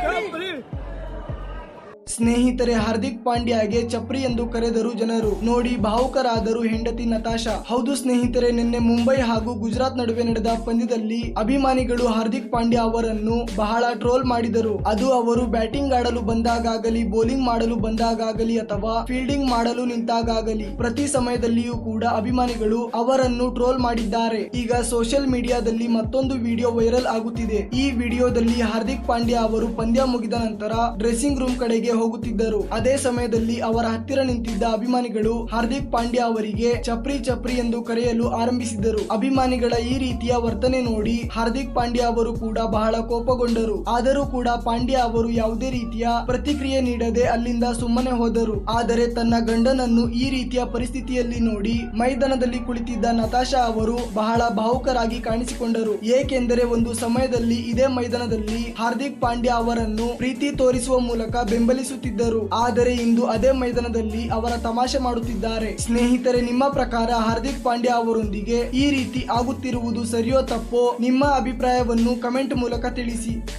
Capri! Capri! ಸ್ನೇಹಿತರೆ, ಹಾರ್ದಿಕ್ ಪಾಂಡ್ಯಗೆ ಚಪ್ರಿ ಎಂದು ಕರೆದರು ಜನರು. ನೋಡಿ, ಭಾವುಕರಾದರು ಹೆಂಡತಿ ನತಾಶಾ. ಹೌದು ಸ್ನೇಹಿತರೆ, ನಿನ್ನೆ ಮುಂಬೈ ಹಾಗೂ ಗುಜರಾತ್ ನಡುವೆ ನಡೆದ ಪಂದ್ಯದಲ್ಲಿ ಅಭಿಮಾನಿಗಳು ಹಾರ್ದಿಕ್ ಪಾಂಡ್ಯ ಅವರನ್ನು ಬಹಳ ಟ್ರೋಲ್ ಮಾಡಿದರು. ಅದು ಅವರು ಬ್ಯಾಟಿಂಗ್ ಆಡಲು ಬಂದಾಗಲಿ ಬೌಲಿಂಗ್ ಮಾಡಲು ಬಂದಾಗಲಿ ಅಥವಾ ಫೀಲ್ಡಿಂಗ್ ಮಾಡಲು ನಿಂತಾಗಲಿ ಪ್ರತಿ ಸಮಯದಲ್ಲಿಯೂ ಕೂಡ ಅಭಿಮಾನಿಗಳು ಅವರನ್ನು ಟ್ರೋಲ್ ಮಾಡಿದ್ದಾರೆ. ಈಗ ಸೋಷಿಯಲ್ ಮೀಡಿಯಾದಲ್ಲಿ ಮತ್ತೊಂದು ವಿಡಿಯೋ ವೈರಲ್ ಆಗುತ್ತಿದೆ. ಈ ವಿಡಿಯೋದಲ್ಲಿ ಹಾರ್ದಿಕ್ ಪಾಂಡ್ಯ ಅವರು ಪಂದ್ಯ ಮುಗಿದ ನಂತರ ಡ್ರೆಸ್ಸಿಂಗ್ ರೂಮ್ ಕಡೆಗೆ ಹೋಗುತ್ತಿದ್ದರು. ಅದೇ ಸಮಯದಲ್ಲಿ ಅವರ ಹತ್ತಿರ ನಿಂತಿದ್ದ ಅಭಿಮಾನಿಗಳು ಹಾರ್ದಿಕ್ ಪಾಂಡ್ಯ ಅವರಿಗೆ ಚಪ್ರಿ ಚಪ್ರಿ ಎಂದು ಕರೆಯಲು ಆರಂಭಿಸಿದರು ಅಭಿಮಾನಿಗಳ ಈ ರೀತಿಯ ವರ್ತನೆ ನೋಡಿ ಹಾರ್ದಿಕ್ ಪಾಂಡ್ಯ ಅವರು ಕೂಡ ಬಹಳ ಕೋಪಗೊಂಡರು. ಆದರೂ ಕೂಡ ಪಾಂಡ್ಯ ಅವರು ಯಾವುದೇ ರೀತಿಯ ಪ್ರತಿಕ್ರಿಯೆ ನೀಡದೆ ಅಲ್ಲಿಂದ ಸುಮ್ಮನೆ ಹೋದರು. ಆದರೆ ತನ್ನ ಗಂಡನನ್ನು ಈ ರೀತಿಯ ಪರಿಸ್ಥಿತಿಯಲ್ಲಿ ನೋಡಿ ಮೈದಾನದಲ್ಲಿ ಕುಳಿತಿದ್ದ ನತಾಶಾ ಅವರು ಬಹಳ ಭಾವುಕರಾಗಿ ಕಾಣಿಸಿಕೊಂಡರು. ಏಕೆಂದರೆ ಒಂದು ಸಮಯದಲ್ಲಿ ಇದೇ ಮೈದಾನದಲ್ಲಿ ಹಾರ್ದಿಕ್ ಪಾಂಡ್ಯ ಅವರನ್ನು ಪ್ರೀತಿ ತೋರಿಸುವ ಮೂಲಕ ಬೆಂಬಲಿಸುತ್ತಿದ್ದರು ಆದರೆ ಇಂದು ಅದೇ ಮೈದಾನದಲ್ಲಿ ಅವರ ತಮಾಷೆ ಮಾಡುತ್ತಿದ್ದಾರೆ. ಸ್ನೇಹಿತರೆ, ನಿಮ್ಮ ಪ್ರಕಾರ ಹಾರ್ದಿಕ್ ಪಾಂಡ್ಯ ಅವರೊಂದಿಗೆ ಈ ರೀತಿ ಆಗುತ್ತಿರುವುದು ಸರಿಯೋ ತಪ್ಪೋ ನಿಮ್ಮ ಅಭಿಪ್ರಾಯವನ್ನು ಕಮೆಂಟ್ ಮೂಲಕ ತಿಳಿಸಿ.